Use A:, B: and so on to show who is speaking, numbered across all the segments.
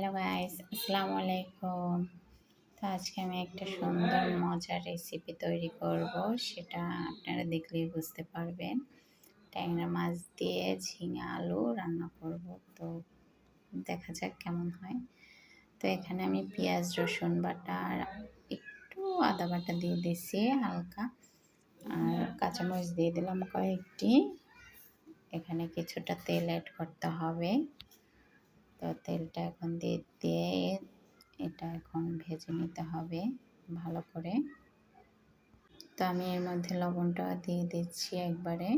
A: Hello guys আসসালামু আলাইকুম তো আজকে আমি একটা সুন্দর মজার রেসিপি তৈরি করব, সেটা আপনারা দেখলেই বুঝতে পারবেন। ট্যাংরা মাছ দিয়ে ঝিঙা আলু রান্না করব। তো দেখা যাক কেমন হয়। তো এখানে আমি পেঁয়াজ, রসুন বাটা আর একটু আদা বাটা দিয়ে দিছি হালকা। আর কাঁচামরিচ দিয়ে দিলাম কয়েকটি। এখানে কিছুটা তেল অ্যাড করতে হবে। তো তেলটা এখন দিয়ে দিয়ে এটা এখন ভেজে নিতে হবে ভালো করে। তো আমি এর মধ্যে লবণটা দিয়ে দিচ্ছি একবারে।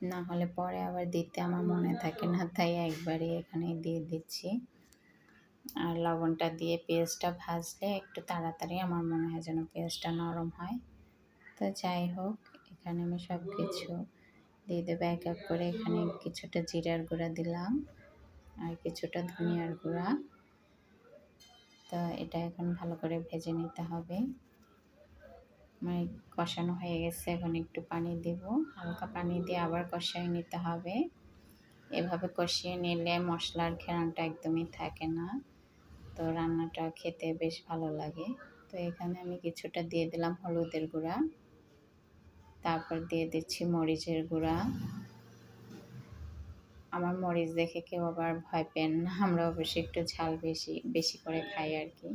A: না হলে পরে আবার দিতে আমার মনে থাকে না, তাই একবারে এখানে দিয়ে দিচ্ছি। আর লবণটা দিয়ে পেঁয়াজটা ভাজলে একটু তাড়াতাড়ি আমার মনে হয় যেন পেঁয়াজটা নরম হয়। তো যাই হোক, এখানে আমি সব কিছু দিয়ে দেবো। এক এক করে এখানে কিছুটা জিরার গুঁড়া দিলাম। আর কিছুটা ধনিয়ার গুঁড়া। তো এটা এখন ভালো করে ভেজে নিতে হবে। মানে কষানো হয়ে গেছে, এখন একটু পানি দেব। হালকা পানি দিয়ে আবার কষাই নিতে হবে। এভাবে কষিয়ে নিলে মশলার ঘেরানটা একদমই থাকে না। তো রান্নাটা খেতে বেশ ভালো লাগে। তো এখানে আমি কিছুটা দিয়ে দিলাম হলুদের গুঁড়া। তারপর দিয়ে দিচ্ছি মরিচের গুঁড়া। আমার মরিচ দেখে কেউ আবার ভয় পেন না আমরা অবশ্যই একটু ঝাল বেশি বেশি করে খাই আর কি।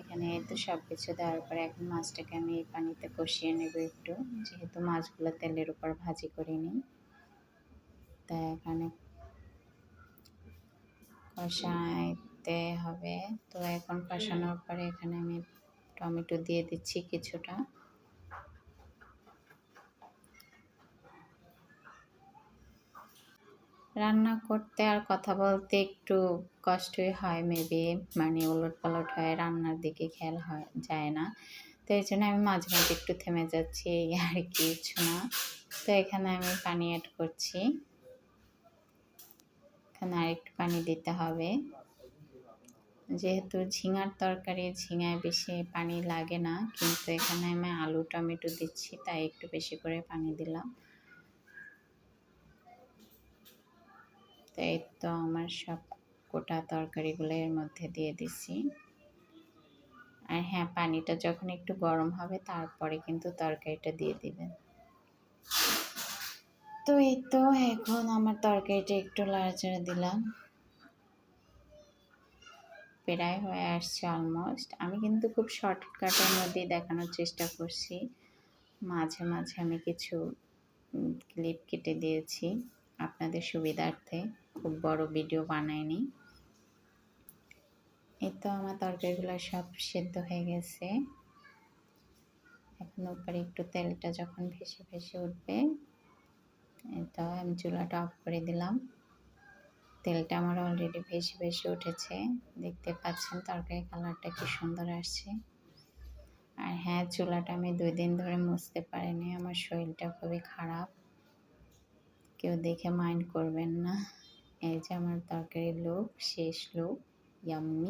A: এখানে তো সব কিছু দেওয়ার পরে এখন মাছটাকে আমি এই পানিতে কষিয়ে নেব একটু, যেহেতু মাছগুলো তেলের উপর ভাজি করিনি তাই এখানে কষাইতে হবে। তো এখন কষানোর পরে এখানে আমি টমেটো দিয়ে দিচ্ছি কিছুটা। রান্না করতে আর কথা বলতে একটু কষ্টই হয় মেবি মানে উলট পালট হয় রান্নার দিকে খেয়াল হয়, যায় না। তো এই জন্য আমি মাঝে মাঝে একটু থেমে যাচ্ছি আর কিছু না। তো এখানে আমি পানি অ্যাড করছি। এখানে আর একটু পানি দিতে হবে। যেহেতু ঝিঙার তরকারি, ঝিঙায় বেশি পানি লাগে না, কিন্তু এখানে আমি আলু, টমেটো দিচ্ছি, তাই একটু বেশি করে পানি দিলাম। এই তো আমার সব গোটা তরকারিগুলো এর মধ্যে দিয়ে দিছি। আর হ্যাঁ পানিটা যখন একটু গরম হবে তারপরে কিন্তু তরকারিটা দিয়ে দিবেন। তো এই তো এখন আমার তরকারিটা একটু লাড়াচাড়া দিলাম। প্রায় হয়ে আসছে অলমোস্ট আমি কিন্তু খুব শর্টকাটের মধ্যে দেখানোর চেষ্টা করছি। মাঝে মাঝে আমি কিছু ক্লিপ কেটে দিয়েছি আপনাদের সুবিধার্থে। খুব বড় ভিডিও বানাইনি। এই তো আমার তরকারিগুলো সব সেদ্ধ হয়ে গেছে। এখন উপরে একটু তেলটা যখন ভেসে ভেসে উঠবে তো আমি চুলাটা অফ করে দিলাম। তেলটা আমার অলরেডি ভেসে ভেসে উঠেছে। দেখতে পাচ্ছেন তরকারি কালারটা কি সুন্দর আসছে। আর হ্যাঁ চুলাটা আমি দুই দিন ধরে মুছতে পারিনি। আমার শরীরটা খুবই খারাপ। কেউ দেখে মাইন্ড করবেন না। এই যে আমার তরকারির লোক শেষ লোক ইয়াম্মি